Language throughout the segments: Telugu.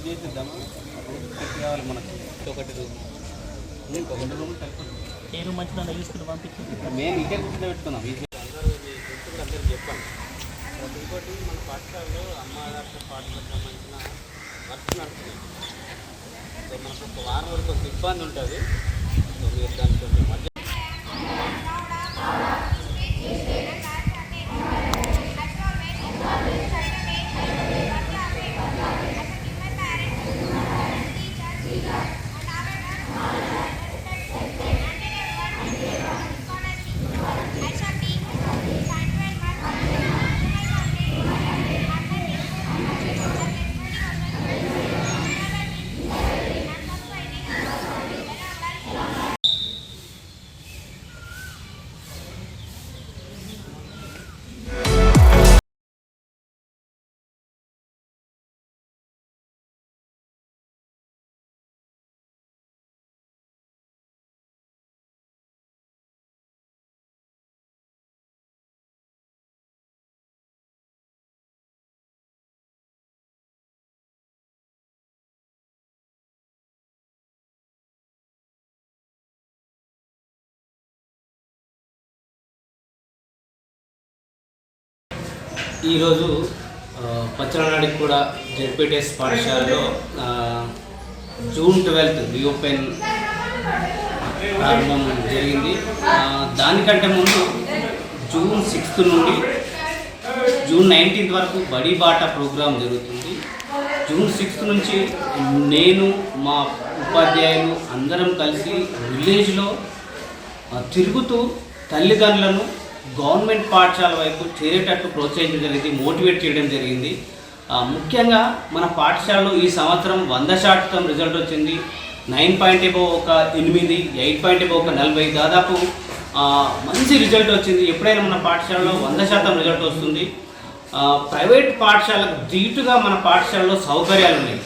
క్లబ్ చేసేద్దామా? కావాలి మనకి. ఒకటి రూమ్. రెండు రూమ్ ఏ రూమ్ మంచిగా తీసుకుని పంపించి మేము ఇదే కూర్చొని పెట్టుకున్నాం. ఈ అందరూ మీ అందరూ తర్వాత ఇంకోటి మన పాఠశాలలో అమ్మ ఆదర్శ పాఠశాలకు సంబంధించిన వర్క్ నడుస్తుంది సో మనకు ఒక వారం వరకు కొంచెం ఇబ్బంది ఉంటుంది. సో మీరు దాన్ని కొంచెం మధ్య ఈరోజు పచ్చలనాడికి కూడా జెడ్పీటీఎస్ పాఠశాలలో జూన్ ట్వెల్త్ రీఓపెన్ ప్రారంభం జరిగింది. దానికంటే ముందు జూన్ సిక్స్త్ నుండి జూన్ నైన్టీన్త్ వరకు బడి బాట ప్రోగ్రాం జరుగుతుంది. జూన్ సిక్స్త్ నుంచి నేను మా ఉపాధ్యాయులు అందరం కలిసి విలేజ్లో తిరుగుతూ తల్లిదండ్రులను గవర్నమెంట్ పాఠశాల వైపు చేరేటట్టు ప్రోత్సహించడం జరిగింది మోటివేట్ చేయడం జరిగింది. ముఖ్యంగా మన పాఠశాలలో ఈ సంవత్సరం వంద శాతం రిజల్ట్ వచ్చింది. నైన్ పాయింట్ ఎబో ఒక ఎనిమిది ఎయిట్ పాయింట్ ఎబో ఒక నలభై దాదాపు మంచి రిజల్ట్ వచ్చింది. ఎప్పుడైనా మన పాఠశాలలో వంద శాతం రిజల్ట్ వస్తుంది. ప్రైవేట్ పాఠశాలకు జీటుగా మన పాఠశాలలో సౌకర్యాలు ఉన్నాయి.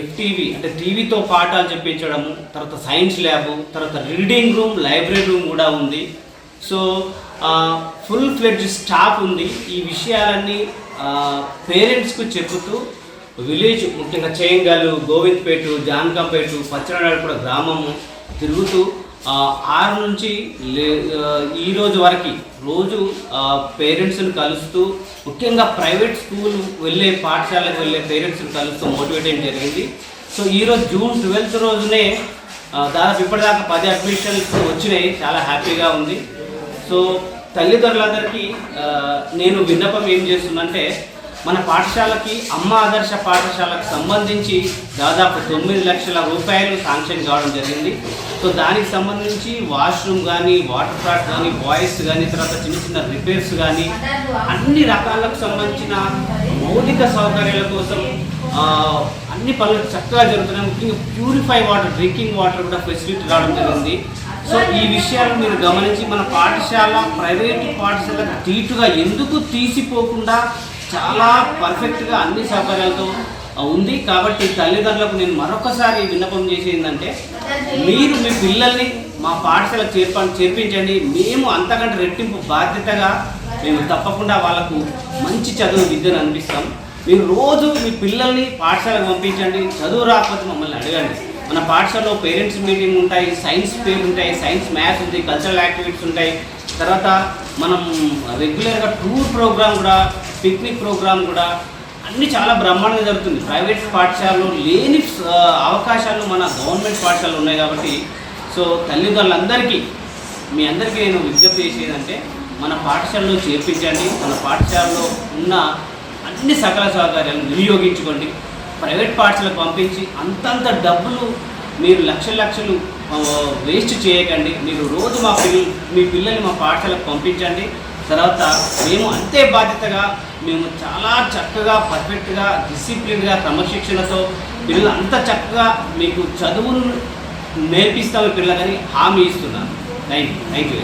ఎఫ్టీవీ అంటే టీవీతో పాఠాలు చెప్పించడము తర్వాత సైన్స్ ల్యాబ్ తర్వాత రీడింగ్ రూమ్ లైబ్రరీ రూమ్ కూడా ఉంది. సో ఫుల్ ఫ్లెడ్జ్ స్టాఫ్ ఉంది. ఈ విషయాలన్నీ పేరెంట్స్కు చెబుతూ విలేజ్ ముఖ్యంగా చేయంగలు గోవింద్పేట జానకంపేట పచ్చనాడు కూడా గ్రామము తిరుగుతూ ఆరు నుంచి లే ఈ రోజు వరకు రోజు పేరెంట్స్ని కలుస్తూ ముఖ్యంగా ప్రైవేట్ స్కూల్ వెళ్ళే పాఠశాలకు వెళ్ళే పేరెంట్స్ని కలుస్తూ మోటివేట్ చేయడం జరిగింది. సో ఈరోజు జూన్ ట్వెల్త్ రోజునే దాదాపు ఇప్పటిదాకా పది అడ్మిషన్స్ వచ్చినాయి. చాలా హ్యాపీగా ఉంది. సో తల్లిదండ్రులందరికీ నేను విన్నపం ఏం చేస్తున్నంటే మన పాఠశాలకి అమ్మ ఆదర్శ పాఠశాలకు సంబంధించి దాదాపు తొమ్మిది లక్షల రూపాయలు శాంక్షన్ కావడం జరిగింది. సో దానికి సంబంధించి వాష్రూమ్ కానీ వాటర్ ఫ్లాట్ కానీ బాయ్స్ కానీ తర్వాత చిన్న చిన్న రిపేర్స్ కానీ అన్ని రకాలకు సంబంధించిన మౌలిక సౌకర్యాల కోసం అన్ని పనులు చక్కగా జరుగుతున్నాయి. ముఖ్యంగా ప్యూరిఫై వాటర్ డ్రింకింగ్ వాటర్ కూడా ఫెసిలిటీ రావడం జరిగింది. సో ఈ విషయాలు మీరు గమనించి మన పాఠశాల ప్రైవేటు పాఠశాలకు తీటుగా ఎందుకు తీసిపోకుండా చాలా పర్ఫెక్ట్గా అన్ని సౌకర్యాలతో ఉంది. కాబట్టి తల్లిదండ్రులకు నేను మరొకసారి విన్నపం చేసేది ఏంటంటే మీరు మీ పిల్లల్ని మా పాఠశాల చేర్ప చేర్పించండి. మేము అంతకంటే రెట్టింపు బాధ్యతగా మేము తప్పకుండా వాళ్ళకు మంచి చదువు విద్యను అందిస్తాం. మీరు రోజు మీ పిల్లల్ని పాఠశాలకు పంపించండి. చదువు రాకపోతే మమ్మల్ని అడగండి. మన పాఠశాలలో పేరెంట్స్ మీటింగ్ ఉంటాయి సైన్స్ పేరు ఉంటాయి సైన్స్ మ్యాథ్స్ ఉంది కల్చరల్ యాక్టివిటీస్ ఉంటాయి. తర్వాత మనం రెగ్యులర్గా టూర్ ప్రోగ్రామ్ కూడా పిక్నిక్ ప్రోగ్రామ్ కూడా అన్నీ చాలా బ్రహ్మాండంగా జరుగుతుంది. ప్రైవేట్ పాఠశాలలో లేని అవకాశాలు మన గవర్నమెంట్ పాఠశాలలు ఉన్నాయి కాబట్టి సో తల్లిదండ్రులందరికీ మీ అందరికీ నేను విజ్ఞప్తి చేసేదంటే మన పాఠశాలలో చేర్పించండి మన పాఠశాలలో ఉన్న అన్ని సకల సౌకర్యాలను వినియోగించుకోండి. ప్రైవేట్ పార్ట్స్లకు పంపించి అంతంత డబ్బులు మీరు లక్షల లక్షలు వేస్ట్ చేయకండి. మీరు రోజు మా పిల్ల మీ పిల్లల్ని మా పాఠశాలకు పంపించండి. తర్వాత మేము అంతే బాధ్యతగా మేము చాలా చక్కగా పర్ఫెక్ట్గా డిసిప్లిన్గా క్రమశిక్షణతో పిల్లలు అంత చక్కగా మీకు చదువును నేర్పిస్తాము పిల్లలని హామీ ఇస్తున్నాను. Thank you. Thank you